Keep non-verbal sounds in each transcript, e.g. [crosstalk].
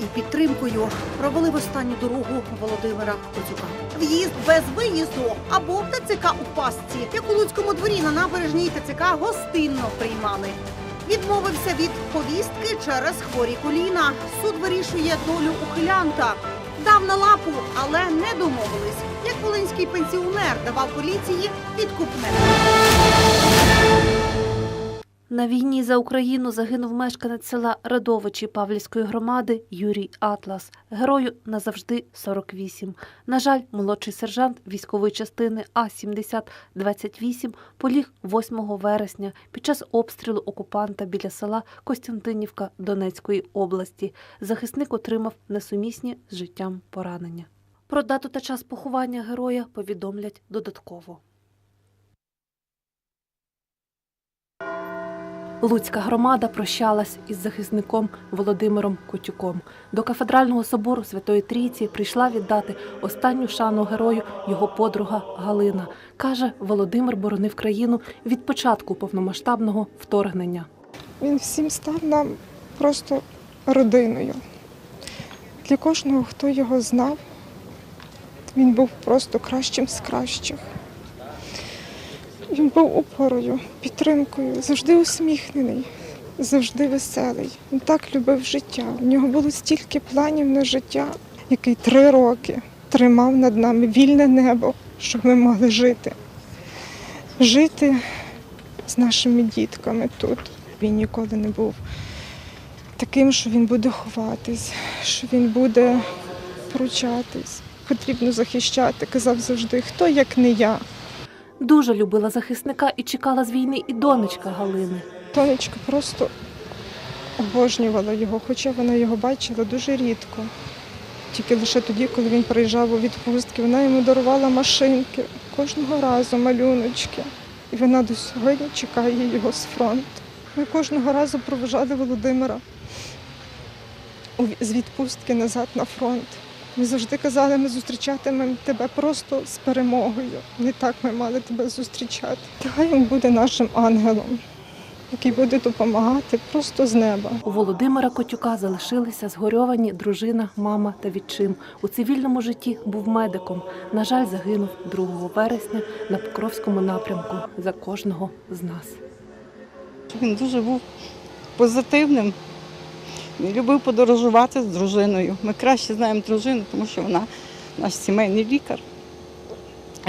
і підтримкою провели в останню дорогу Володимира Коцюка. В'їзд без виїзду або ТЦК у пастці, як у Луцькому дворі на набережній ТЦК гостинно приймали. Відмовився від повістки через хворі коліна. Суд вирішує долю ухилянта. Дав на лапу, але не домовились. Як волинський пенсіонер давав поліції підкупне. На війні за Україну загинув мешканець села Радовичі Павлівської громади Юрій Атлас. Герою назавжди 48. На жаль, молодший сержант військової частини А-7028 поліг 8 вересня під час обстрілу окупанта біля села Костянтинівка Донецької області. Захисник отримав несумісні з життям поранення. Про дату та час поховання героя повідомлять додатково. Луцька громада прощалась із захисником Володимиром Котюком. До кафедрального собору Святої Трійці прийшла віддати останню шану герою його подруга Галина. Каже, Володимир боронив країну від початку повномасштабного вторгнення. Він всім став нам просто родиною. Для кожного, хто його знав, він був просто кращим з кращих. Він був опорою, підтримкою, завжди усміхнений, завжди веселий. Він так любив життя. У нього було стільки планів на життя, який три роки тримав над нами вільне небо, щоб ми могли жити. Жити з нашими дітками тут. Він ніколи не був таким, що він буде ховатись, що він буде поручатись. Потрібно захищати, казав завжди, хто як не я. Дуже любила захисника і чекала з війни і донечка Галини. Тонечка просто обожнювала його, хоча вона його бачила дуже рідко. Тільки лише тоді, коли він приїжджав у відпустки, вона йому дарувала машинки кожного разу, малюночки. І вона до сьогодні чекає його з фронту. Ми кожного разу проважали Володимира з відпустки назад на фронт. Ми завжди казали, ми зустрічатимемо тебе просто з перемогою. Не так ми мали тебе зустрічати. Хай він буде нашим ангелом, який буде допомагати просто з неба. У Володимира Котюка залишилися згорьовані дружина, мама та відчим. У цивільному житті був медиком. На жаль, загинув 2 вересня на Покровському напрямку за кожного з нас. Він дуже був позитивним. Любив подорожувати з дружиною. Ми краще знаємо дружину, тому що вона наш сімейний лікар.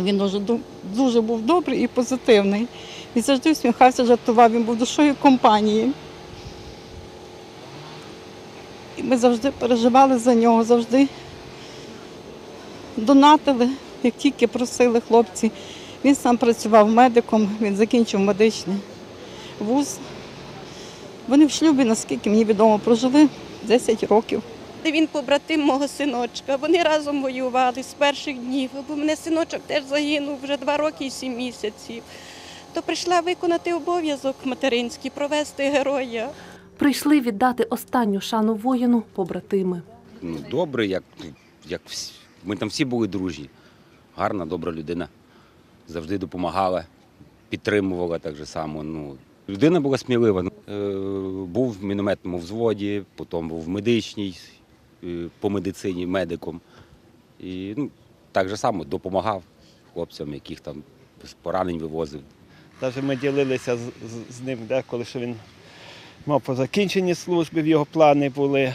Він дуже, дуже був добрий і позитивний. Він завжди усміхався, жартував, він був душою компанії. І ми завжди переживали за нього, завжди донатили, як тільки просили хлопці. Він сам працював медиком, він закінчив медичний вуз. Вони в шлюбі, наскільки мені відомо, прожили 10 років. Він побратим мого синочка. Вони разом воювали з перших днів. Бо мене синочок теж загинув вже два роки і сім місяців. То прийшла виконати обов'язок материнський, провести героя. Прийшли віддати останню шану воїну побратими. ну, добрий, як, як всі. ми там всі були дружні. Гарна, добра людина. Завжди допомагала, підтримувала так же само. Ну, людина була смілива. Е, був в мінометному взводі, потім був в медичній, е, по медицині медиком. І ну, так же само допомагав хлопцям, яких там з поранень вивозив. Навіть ми ділилися з, з, з ним деколи, що він мав по закінченні служби, в його плани були.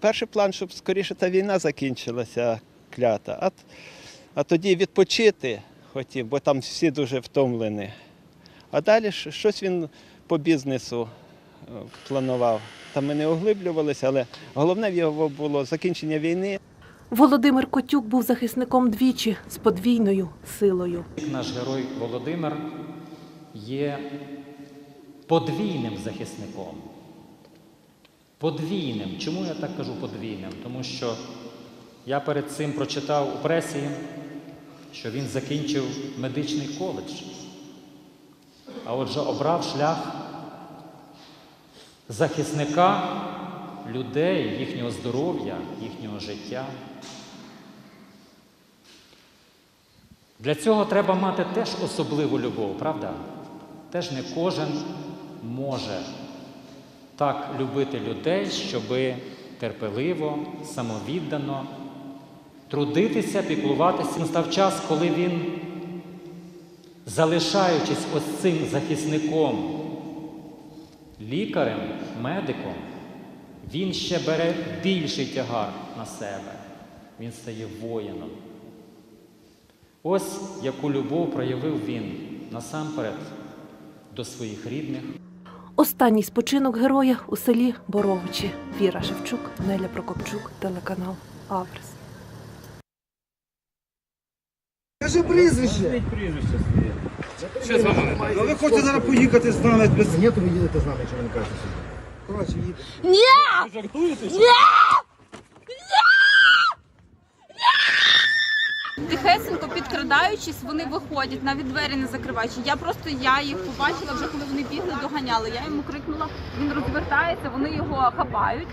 Перший план, щоб скоріше та війна закінчилася клята, а, а тоді відпочити хотів, бо там всі дуже втомлені. А далі щось він по бізнесу е, планував. Там ми не оглиблювалися, але головне в його було закінчення війни. Володимир Котюк був захисником двічі з подвійною силою. Наш герой Володимир є подвійним захисником. Подвійним. Чому я так кажу подвійним? Тому що я перед цим прочитав у пресі, що він закінчив медичний коледж. А отже, обрав шлях захисника людей, їхнього здоров'я, їхнього життя. Для цього треба мати теж особливу любов, правда? Теж не кожен може так любити людей, щоби терпеливо, самовіддано, трудитися, піклуватися. Настав час, коли він, залишаючись ось цим захисником, лікарем, медиком, він ще бере більший тягар на себе. Він стає воїном. Ось яку любов проявив він насамперед до своїх рідних. Останній спочинок героя у селі Боровичі. Віра Шевчук, Неля Прокопчук, телеканал Аверс. Кажи прізвище. Ну ви хочете зараз поїхати з нами без. Ні, то ви їдете з нами, якщо ви не кажете собі. Коротше, їдете. Тихесенько підкрадаючись, вони виходять, навіть двері не закриваючи. Я просто я їх побачила вже коли вони бігли, доганяли. Я йому крикнула, він розвертається, вони його хапають.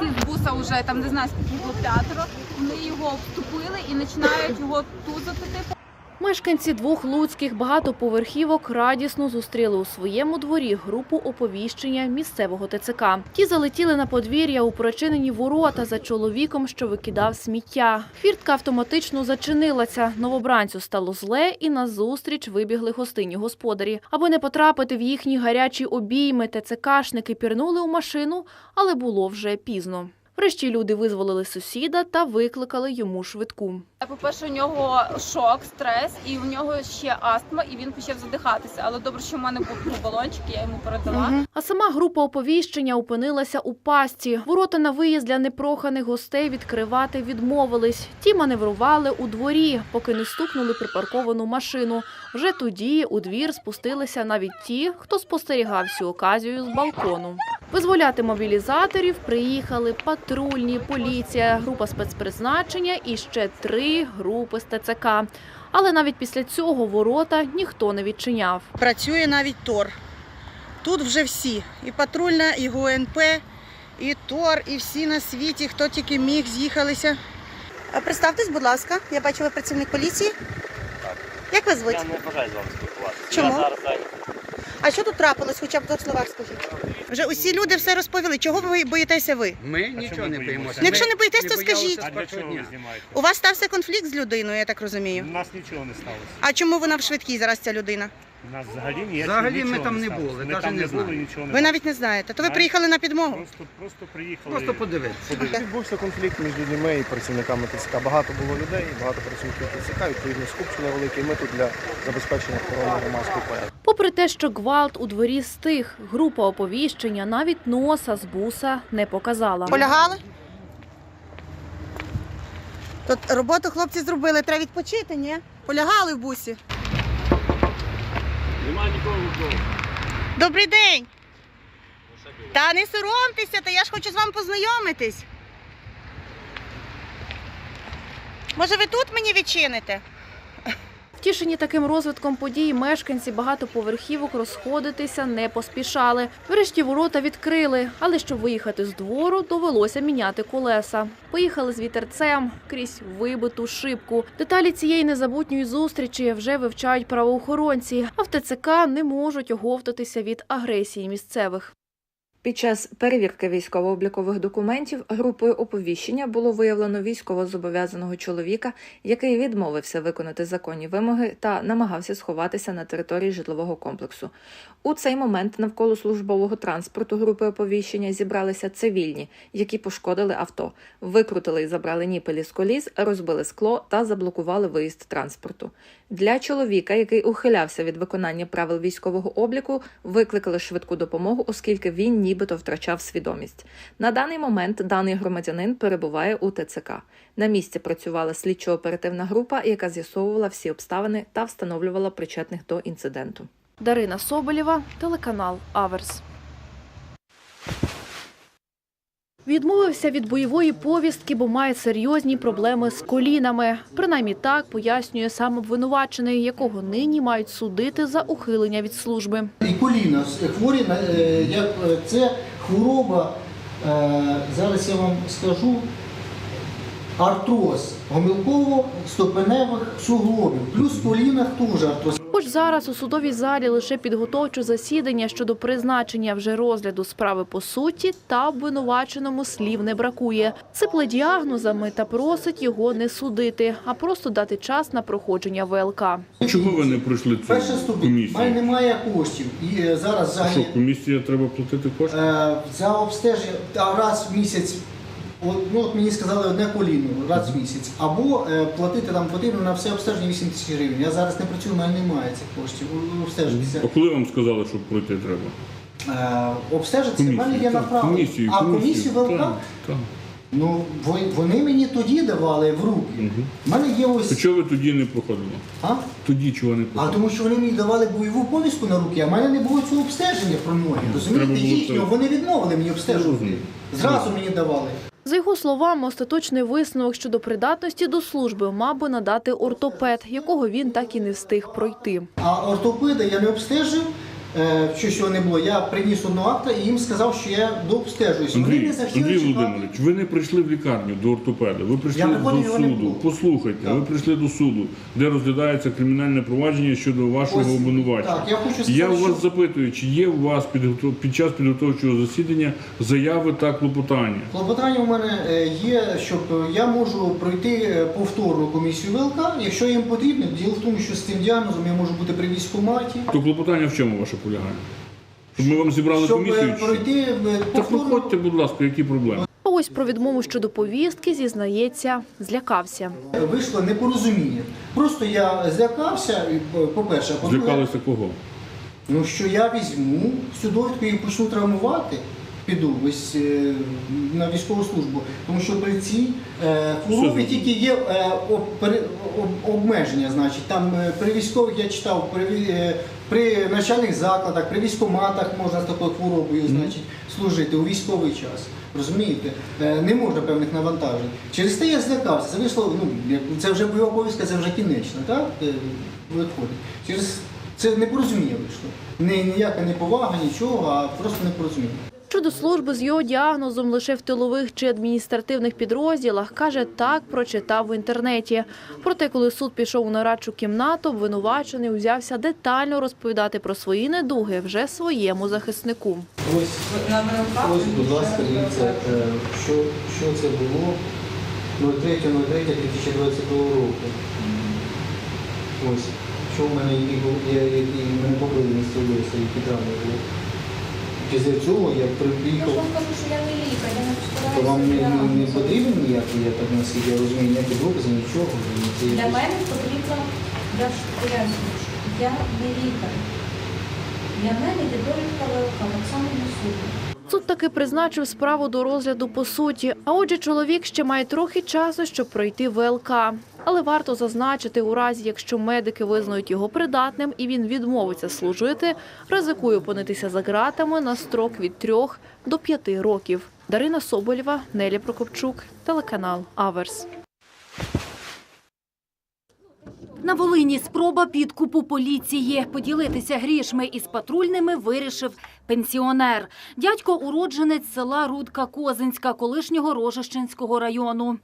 Всі з буса вже там не знаю скільки було п'ятеро. Вони його обступили і починають його тузати. Мешканці двох луцьких багатоповерхівок радісно зустріли у своєму дворі групу оповіщення місцевого ТЦК. Ті залетіли на подвір'я у прочинені ворота за чоловіком, що викидав сміття. Фіртка автоматично зачинилася. Новобранцю стало зле, і назустріч вибігли гостинні господарі. Аби не потрапити в їхні гарячі обійми, ТЦКшники пірнули у машину, але було вже пізно. Врешті люди визволили сусіда та викликали йому швидку. По-перше, у нього шок, стрес, і в нього ще астма, і він почав задихатися. Але добре, що в мене був балончик, я йому передала. А сама група оповіщення опинилася у пасті. Ворота на виїзд для непроханих гостей відкривати відмовились. Ті маневрували у дворі, поки не стукнули припарковану машину. Вже тоді у двір спустилися навіть ті, хто спостерігав цю оказію з балкону. Визволяти мобілізаторів приїхали патрульні, поліція, група спецпризначення і ще три групи з ТЦК. Але навіть після цього ворота ніхто не відчиняв. Працює навіть ТОР. Тут вже всі. І патрульна, і ГУНП, і ТОР, і всі на світі, хто тільки міг, з'їхалися. Представтесь, будь ласка, я бачу, ви працівник поліції. Як вас звуть? Я не бажаю з вами спілкуватися. Чому? Я зараз зайнятий. А що тут трапилось, хоча б в двох словах скажіть? Вже усі люди все розповіли. Чого ви боїтеся ви? Ми нічого не боїмося. Ну, якщо не боїтесь, то скажіть. А для чого ви знімаєте? У вас стався конфлікт з людиною, я так У розумію. нас нічого не сталося. А чому вона в швидкій зараз ця людина? У нас взагалі ніякого Взагалі ми нічого там не сталося. були, Ми навіть там не не були, знаємо. нічого не Ви було. навіть не знаєте. То ви приїхали на підмогу. Просто, просто приїхали. Просто подивитися. подивитися. Відбувся конфлікт між людьми і працівниками ТЦК. Багато було людей, багато працівників ТЦК, відповідно скупчення велике. І ми тут для забезпечення охорони громадського порядку. Попри те, що гвалт у дворі стих, група оповіщення навіть носа з буса не показала. Полягали? Тут роботу хлопці зробили, треба відпочити, ні? Полягали в бусі. Нема нікого вдома. Добрий день! Та не соромтеся, та я ж хочу з вами познайомитись. Може, ви тут мені відчините? Втішені таким розвитком подій, мешканці багатоповерхівок розходитися не поспішали. Врешті ворота відкрили, але щоб виїхати з двору, довелося міняти колеса. Поїхали з вітерцем крізь вибиту шибку. Деталі цієї незабутньої зустрічі вже вивчають правоохоронці, а в ТЦК не можуть оговтатися від агресії місцевих. Під час перевірки військово-облікових документів групою оповіщення було виявлено військовозобов'язаного чоловіка, який відмовився виконати законні вимоги та намагався сховатися на території житлового комплексу. У цей момент навколо службового транспорту групи оповіщення зібралися цивільні, які пошкодили авто, викрутили і забрали ніпелі з коліс, розбили скло та заблокували виїзд транспорту. Для чоловіка, який ухилявся від виконання правил військового обліку, викликали швидку допомогу, оскільки він нібито втрачав свідомість. На даний момент даний громадянин перебуває у ТЦК. На місці працювала слідчо-оперативна група, яка з'ясовувала всі обставини та встановлювала причетних до інциденту. Дарина Соболєва, телеканал Аверс. Відмовився від бойової повістки, бо має серйозні проблеми з колінами. Принаймні так пояснює сам обвинувачений, якого нині мають судити за ухилення від служби. І коліна хворі е, як е, це хвороба. е, Зараз я вам скажу. Артроз гомілково-стопеневих суглобів, плюс в колінах теж артроз. Хоч зараз у судовій залі лише підготовче засідання щодо призначення вже розгляду справи по суті, та обвинуваченому слів не бракує. Сипле діагнозами та просить його не судити, а просто дати час на проходження ВЛК. Чого ви не пройшли цю Перша ступінь. У мене немає коштів. І е, зараз Що, взагалі комісія треба платити кошти? е, за обстеження та раз в місяць. От, ну, от мені сказали одне коліно раз в місяць. Або е, платити там потрібно на все обстеження 8 тисяч гривень. Я зараз не працюю, у мене немає цих коштів. Обстежитися. А коли вам сказали, що пройти треба? Е, обстежитися, в мене є направлення. комісію, А комісію ВЛК? Так, так. Ну, вони мені тоді давали в руки. Мгм. У мене є То чого ви тоді не проходили? А? Тоді чого не А тому що вони мені давали бойову повістку на руки, а в мене не було цього обстеження про ноги. Розумієте, їхнього, вони відмовили мені обстежувати. Зразу мені давали. За його словами, остаточний висновок щодо придатності до служби мав би надати ортопед, якого він так і не встиг пройти. А ортопеда я не обстежив, е, що цього не було. Я приніс одного акта і їм сказав, що я дообстежуюсь. Вони не захотіли Андрій чекати. Володимирович, ви не прийшли в лікарню до ортопеда, ви прийшли Я до приходив, його не суду. було. Послухайте, Так. ви прийшли до суду, де розглядається кримінальне провадження щодо вашого Ось, обвинувачення. Так, я хочу сказати, Я у що... вас запитую, чи є у вас підготов- під час підготовчого засідання заяви та клопотання? Клопотання у мене е, є, щоб я можу пройти е, повторну комісію ВЛК, якщо їм потрібно. Діло в тому, що з цим діагнозом я можу бути при військкоматі. То клопотання в чому ваше полягає? Щоб ми вам зібрали Щоб е, комісію? чи пройти е, Та повторну проходьте, будь ласка, які проблеми? А ось про відмову щодо повістки зізнається, злякався. вийшло непорозуміння. Просто я злякався, і, по- по-перше, а по-друге, Злякалися кого? ну, що я візьму цю довідку і почну травмувати. Піду ось е, на військову службу, тому що при цій е, хворобі Все тільки є е, об- пере- об- обмеження. Значить, там е, при військових я читав, при, ві- е, при навчальних закладах, при військоматах можна з такою хворобою значить, служити у військовий час. Розумієте? Е, не можна певних навантажень. Через те я злякався. Це вийшло, ну, це вже бойова обов'язка, це вже кінечно, так? Е, Виходить. Через це непорозуміння вийшло. Ніяка не повага, нічого, а просто непорозуміння. Щодо служби з його діагнозом лише в тилових чи адміністративних підрозділах, каже, так прочитав в інтернеті. Проте, коли суд пішов у нарадчу кімнату, обвинувачений узявся детально розповідати про свої недуги вже своєму захиснику. Ось, ось будь ласка, дивіться, е, що, що це було 03.03.2022 року. Ось, що в мене які які побили місце вулиці, які травми були. Після цього я при- приїхав, кажу, що я не лікар, я не то вам не, не, не потрібен ніякий, я так наскільки я розумію, ніякі докази, нічого. Це якось- мене потрібно, я ж пояснюю, що я не лікар. Для мене є довідка ВЛК, так само на суду. Суд таки призначив справу до розгляду по суті. А отже, чоловік ще має трохи часу, щоб пройти ВЛК. Але варто зазначити, у разі, якщо медики визнають його придатним і він відмовиться служити, ризикує опинитися за ґратами на строк від трьох до п'яти років. Дарина Соболєва, Нелі Прокопчук, телеканал Аверс. На Волині спроба підкупу поліції. Поділитися грішми із патрульними вирішив пенсіонер. Дядько уродженець села Рудка Козинська, колишнього Рожищенського району.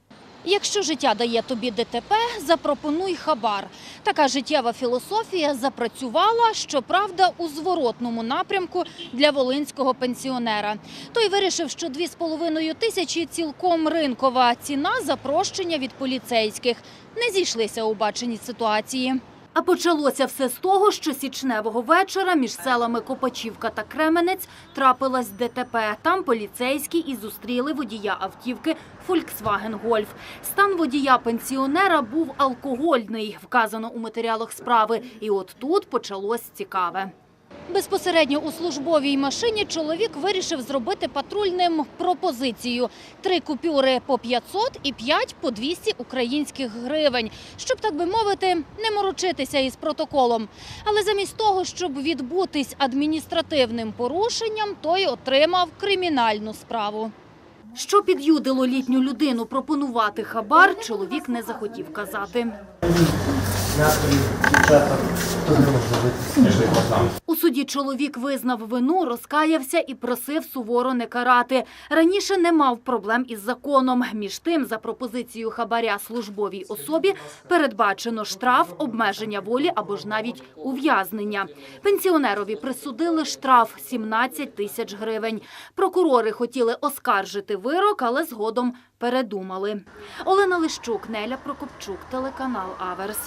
Якщо життя дає тобі ДТП, запропонуй хабар. Така життєва філософія запрацювала, щоправда, у зворотному напрямку для волинського пенсіонера. Той вирішив, що 2,5 тисячі цілком ринкова ціна за прощення від поліцейських. Не зійшлися у баченні ситуації. А почалося все з того, що січневого вечора між селами Копачівка та Кременець трапилась ДТП. Там поліцейські і зустріли водія автівки Volkswagen Golf. Стан водія пенсіонера був алкогольний, вказано у матеріалах справи. І от тут почалось цікаве. Безпосередньо у службовій машині чоловік вирішив зробити патрульним пропозицію. Три купюри по 500 і п'ять по 200 українських гривень, щоб, так би мовити, не морочитися із протоколом. Але замість того, щоб відбутись адміністративним порушенням, той отримав кримінальну справу. Що під'юдило літню людину пропонувати хабар, чоловік не захотів казати. У суді чоловік визнав вину, розкаявся і просив суворо не карати. Раніше не мав проблем із законом. Між тим, за пропозицією хабаря службовій особі передбачено штраф, обмеження волі або ж навіть ув'язнення. Пенсіонерові присудили штраф 17 тисяч гривень. Прокурори хотіли оскаржити вирок, але згодом передумали. Олена Лищук, Неля Прокопчук, телеканал Аверс.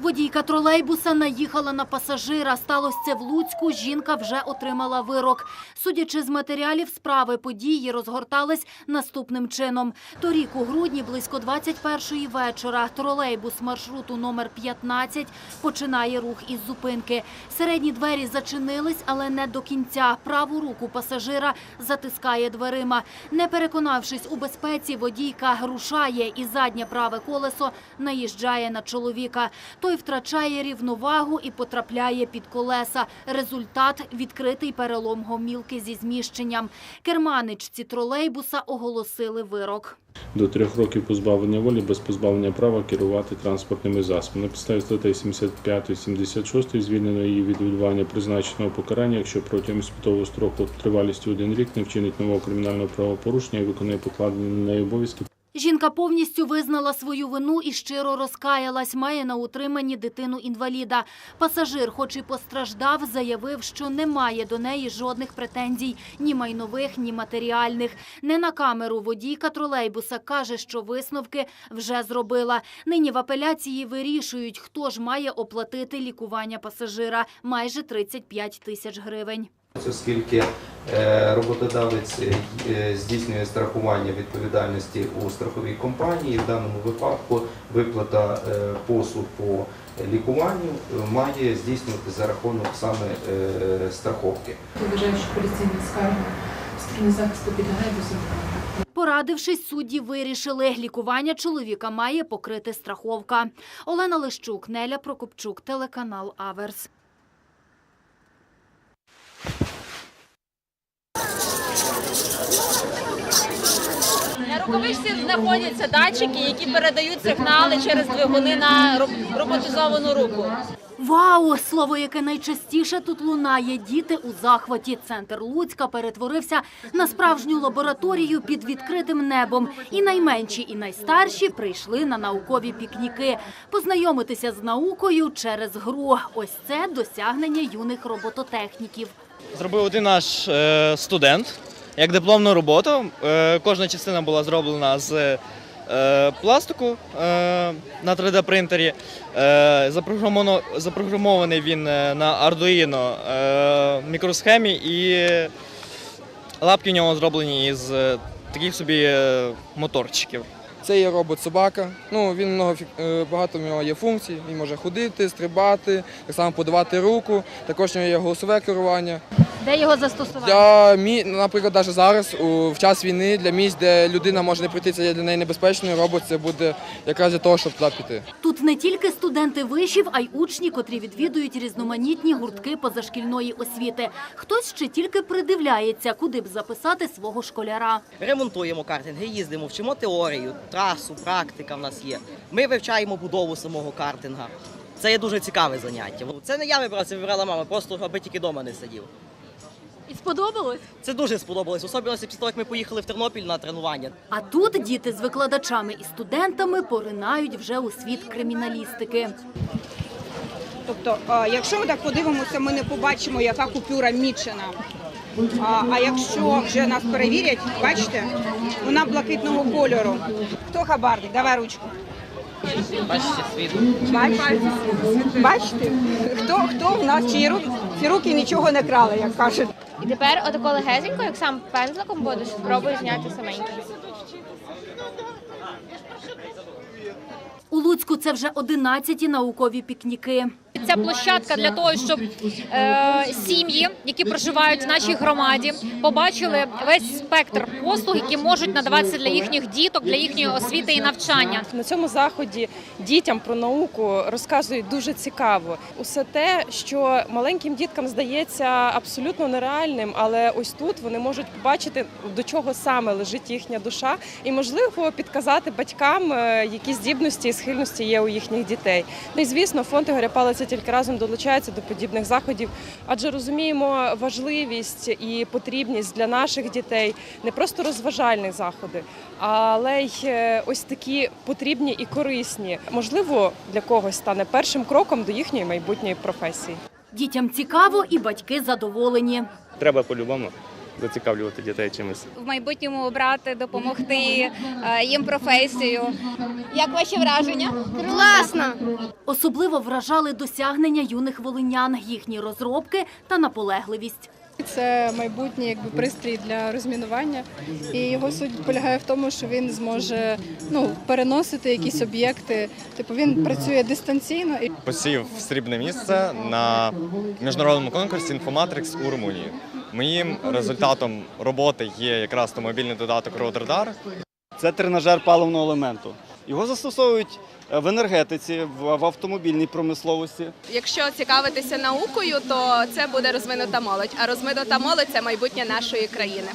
Водійка тролейбуса наїхала на пасажира. Сталося це в Луцьку. Жінка вже отримала вирок. Судячи з матеріалів справи, події розгортались наступним чином. Торік у грудні близько 21-ї вечора тролейбус маршруту номер 15 починає рух із зупинки. Середні двері зачинились, але не до кінця. Праву руку пасажира затискає дверима. Не переконавшись у безпеці, водійка рушає і заднє праве колесо наїжджає на чоловіка. Той втрачає рівновагу і потрапляє під колеса. Результат – відкритий перелом гомілки зі зміщенням. Керманичці тролейбуса оголосили вирок. До трьох років позбавлення волі без позбавлення права керувати транспортними засобами. На підставі статей 75 76 звільнено її від відбування призначеного покарання, якщо протягом іспитового строку тривалістю один рік не вчинить нового кримінального правопорушення і виконує покладені на неї обов'язки Жінка повністю визнала свою вину і щиро розкаялась. Має на утриманні дитину-інваліда. Пасажир, хоч і постраждав, заявив, що не має до неї жодних претензій – ні майнових, ні матеріальних. Не на камеру водійка тролейбуса каже, що висновки вже зробила. Нині в апеляції вирішують, хто ж має оплатити лікування пасажира – майже 35 тисяч гривень. Оскільки е, роботодавець е, здійснює страхування відповідальності у страховій компанії, в даному випадку виплата е, послуг по лікуванню має здійснювати за рахунок саме страховки. Я вважаю, що поліційна скарга сторони захисту підлягає до задоволення. Порадившись, судді вирішили, лікування чоловіка має покрити страховка. Олена Лищук, Неля Прокопчук, телеканал Аверс. На рукавичці знаходяться датчики, які передають сигнали через двигуни на роботизовану руку. Вау! Слово, яке найчастіше тут лунає. Діти у захваті. Центр Луцька перетворився на справжню лабораторію під відкритим небом. І найменші, і найстарші прийшли на наукові пікніки. Познайомитися з наукою через гру. Ось це досягнення юних робототехніків. Зробив один наш е, студент як дипломну роботу. Е, кожна частина була зроблена з е, пластику е, на 3D принтері. Е, запрограмований він на Arduino мікросхемі і лапки в нього зроблені із таких собі моторчиків. Це є робот-собака. Ну, він много, е, багато в нього є функцій. Він може ходити, стрибати, так само подавати руку. Також в нього є голосове керування. Де його застосувати? Для мі, наприклад, навіть зараз, у, в час війни, для місць, де людина може не прийти, це є для неї небезпечно. Робот це буде якраз для того, щоб туди піти. Тут не тільки студенти вишів, а й учні, котрі відвідують різноманітні гуртки позашкільної освіти. Хтось ще тільки придивляється, куди б записати свого школяра. Ремонтуємо картинги, їздимо, вчимо теорію, трасу, практика в нас є. Ми вивчаємо будову самого картинга. Це є дуже цікаве заняття. Це не я вибрав, це вибрала мама, просто аби тільки вдома не сидів. І сподобалось? Це дуже сподобалось, особливо після того, як ми поїхали в Тернопіль на тренування. А тут діти з викладачами і студентами поринають вже у світ криміналістики. Тобто, якщо ми так подивимося, ми не побачимо, яка купюра мічена. А, а якщо вже нас перевірять, бачите, вона блакитного кольору. Хто хабарник? Давай ручку. Бачите, світ. Бачите? Бачите? Хто, хто в нас чиї руки, ці руки нічого не крали, як кажуть. І тепер отако легесенько, як сам пензликом будеш, спробуй зняти саменький. У Луцьку це вже 11 наукові пікніки. Ця площадка для того, щоб е, сім'ї, які проживають в нашій громаді, побачили весь спектр послуг, які можуть надаватися для їхніх діток, для їхньої освіти і навчання. На цьому заході дітям про науку розказують дуже цікаво. Усе те, що маленьким діткам здається абсолютно нереальним, але ось тут вони можуть побачити, до чого саме лежить їхня душа, і можливо підказати батькам, е, які здібності і схильності є у їхніх дітей. Ну і звісно, фонд Ігоря Палиця тільки разом долучається до подібних заходів, адже розуміємо важливість і потрібність для наших дітей не просто розважальних заходів, але й е, ось такі потрібні і корисні. Можливо, для когось стане першим кроком до їхньої майбутньої професії. Дітям цікаво і батьки задоволені. Треба по-любому зацікавлювати дітей чимось. В майбутньому обрати, допомогти е, їм професію. Як ваші враження? Класно! Особливо вражали досягнення юних волинян, їхні розробки та наполегливість. Це майбутній якби пристрій для розмінування, і його суть полягає в тому, що він зможе ну переносити якісь об'єкти. Типу він працює дистанційно і посів срібне місце на міжнародному конкурсі Інфоматрикс у Румунії. Моїм результатом роботи є якраз то мобільний додаток Родердар. Це тренажер паливного елементу. Його застосовують в енергетиці, в в автомобільній промисловості. Якщо цікавитися наукою, то це буде розвинута молодь. А розвинута молодь це майбутнє нашої країни.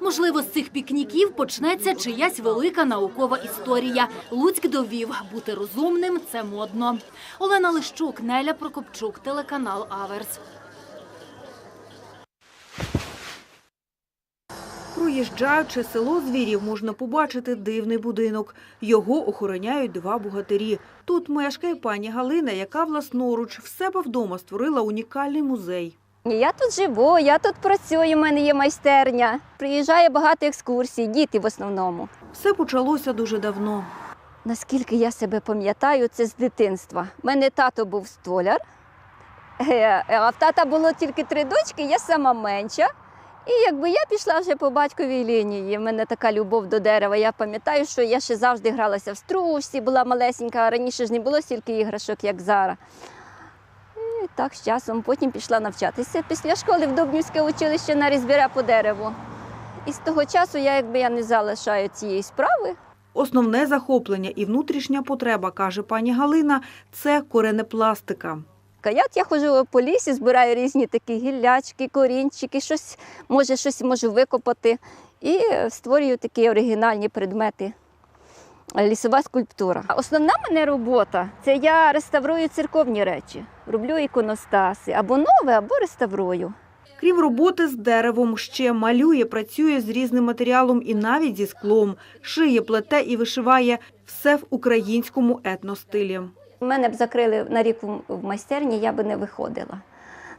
Можливо, з цих пікніків почнеться чиясь велика наукова історія. Луцьк довів, бути розумним – це модно. Олена Лищук, Неля Прокопчук, телеканал Аверс. Проїжджаючи село Звірів, можна побачити дивний будинок. Його охороняють два богатирі. Тут мешкає пані Галина, яка власноруч в себе вдома створила унікальний музей. Я тут живу, я тут працюю, у мене є майстерня. Приїжджає багато екскурсій, діти в основному. Все почалося дуже давно. Наскільки я себе пам'ятаю, це з дитинства. У мене тато був столяр, е, а в тата було тільки три дочки, я сама менша. І якби я пішла вже по батьковій лінії, в мене така любов до дерева. Я пам'ятаю, що я ще завжди гралася в стружці, була малесенька, раніше ж не було стільки іграшок, як зараз. І так з часом потім пішла навчатися після школи в Дубнівське училище на різбіра по дереву. І з того часу я якби я не залишаю цієї справи. Основне захоплення і внутрішня потреба, каже пані Галина, це коренепластика. Каят я ходжу по лісі, збираю різні такі гіллячки, корінчики, щось, може, щось можу викопати. І створюю такі оригінальні предмети. Лісова скульптура. Основна мене робота це я реставрую церковні речі. Роблю іконостаси або нове, або реставрую. Крім роботи з деревом, ще малює, працює з різним матеріалом і навіть зі склом. Шиє, плете і вишиває все в українському етностилі. Мене б закрили на рік в- майстерні, я би не виходила.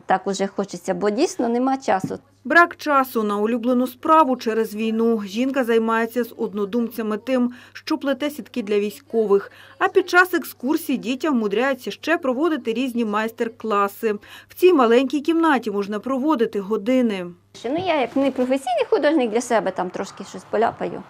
Так уже хочеться, бо дійсно нема часу. Брак часу на улюблену справу через війну. Жінка займається з однодумцями тим, що плете сітки для військових. А під час екскурсій дітям вмудряються ще проводити різні майстер-класи. В цій маленькій кімнаті можна проводити години. Ну, я як не професійний художник для себе там трошки щось поляпаю.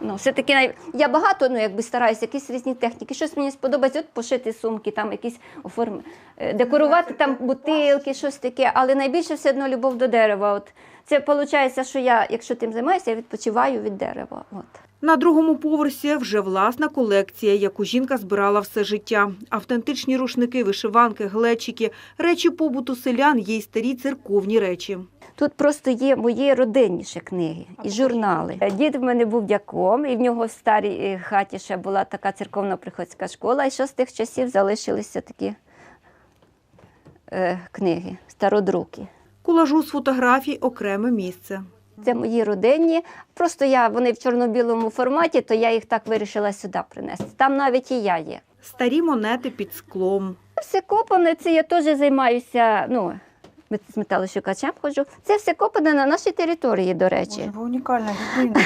Ну, все-таки най- я багато ну, якби стараюся, якісь різні техніки. Щось мені сподобається, от пошити сумки, там якісь оформи, е, декорувати там бутилки, щось таке. Але найбільше все одно любов до дерева. От це виходить, що я, якщо тим займаюся, я відпочиваю від дерева. От. На другому поверсі вже власна колекція, яку жінка збирала все життя. Автентичні рушники, вишиванки, глечики, речі побуту селян, є й старі церковні речі. Тут просто є мої родинні ще книги і журнали. Дід в мене був дяком, і в нього в старій е, хаті ще була така церковно-приходська школа, і ще з тих часів залишилися такі е, книги, стародруки. Колажу з фотографій окреме місце. Це мої родинні. Просто я вони в чорно-білому форматі, то я їх так вирішила сюди принести. Там навіть і я є. Старі монети під склом. Все копане, це я теж займаюся. Ну, з металошукачем ходжу. Це все копане на нашій території, до речі. унікальна людина.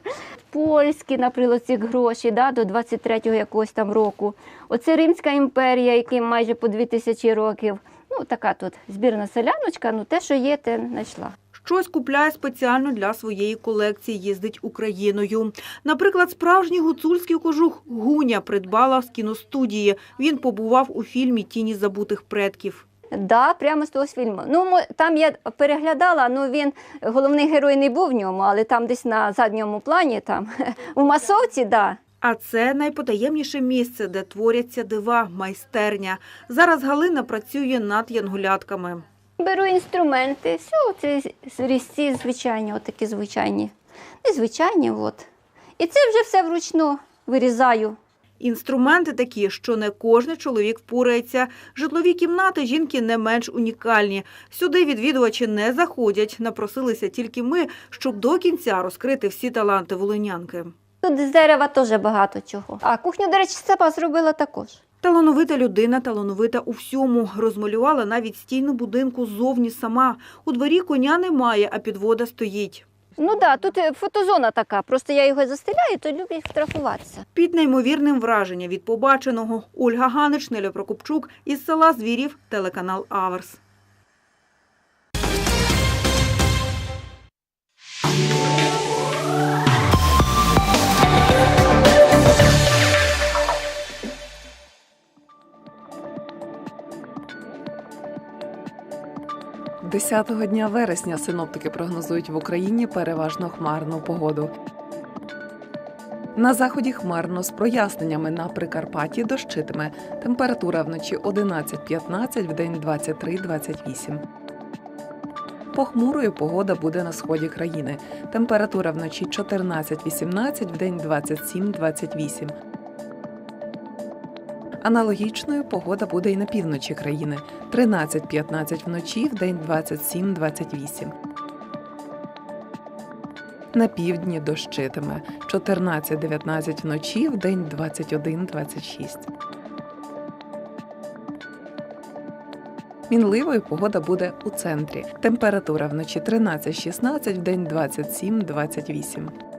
[laughs] Польські, наприклад, ці гроші да, до 23-го якогось там року. Оце Римська імперія, якій майже по 2000 років. Ну, така тут збірна селяночка, ну те, що є, те знайшла. щось купляє спеціально для своєї колекції, їздить Україною. Наприклад, справжній гуцульський кожух Гуня придбала з кіностудії. Він побував у фільмі Тіні забутих предків. Да, прямо з того фільму. Ну, там я переглядала, ну він головний герой не був в ньому, але там десь на задньому плані, там [laughs] у масовці, да. А це найпотаємніше місце, де творяться дива, майстерня. Зараз Галина працює над янголятками. Беру інструменти, все, це різці звичайні, отакі звичайні. Незвичайні, от. І це вже все вручну вирізаю. Інструменти такі, що не кожен чоловік впорається. Житлові кімнати жінки не менш унікальні. Сюди відвідувачі не заходять. Напросилися тільки ми, щоб до кінця розкрити всі таланти волинянки. Тут з дерева теж багато чого. А кухню, до речі, сама зробила також. Талановита людина, талановита у всьому. Розмалювала навіть стіну будинку ззовні сама. У дворі коня немає, а підвода стоїть. Ну так, да, тут е, фотозона така, просто я його застеляю, то люблять фотографуватися. Під неймовірним враження від побаченого Ольга Ганич, Неля Прокопчук із села Звірів, телеканал Аверс. Десятого дня вересня синоптики прогнозують в Україні переважно хмарну погоду. На заході хмарно з проясненнями на Прикарпатті дощитиме. Температура вночі 11-15, вдень 23-28. Похмурою погода буде на сході країни. Температура вночі 14-18, вдень 27-28. Аналогічною погода буде і на півночі країни 13-15 вночі, вдень 27-28. На півдні дощитиме 14-19 вночі, вдень 21-26. Мінливою погода буде у центрі. Температура вночі 13-16, вдень 27-28.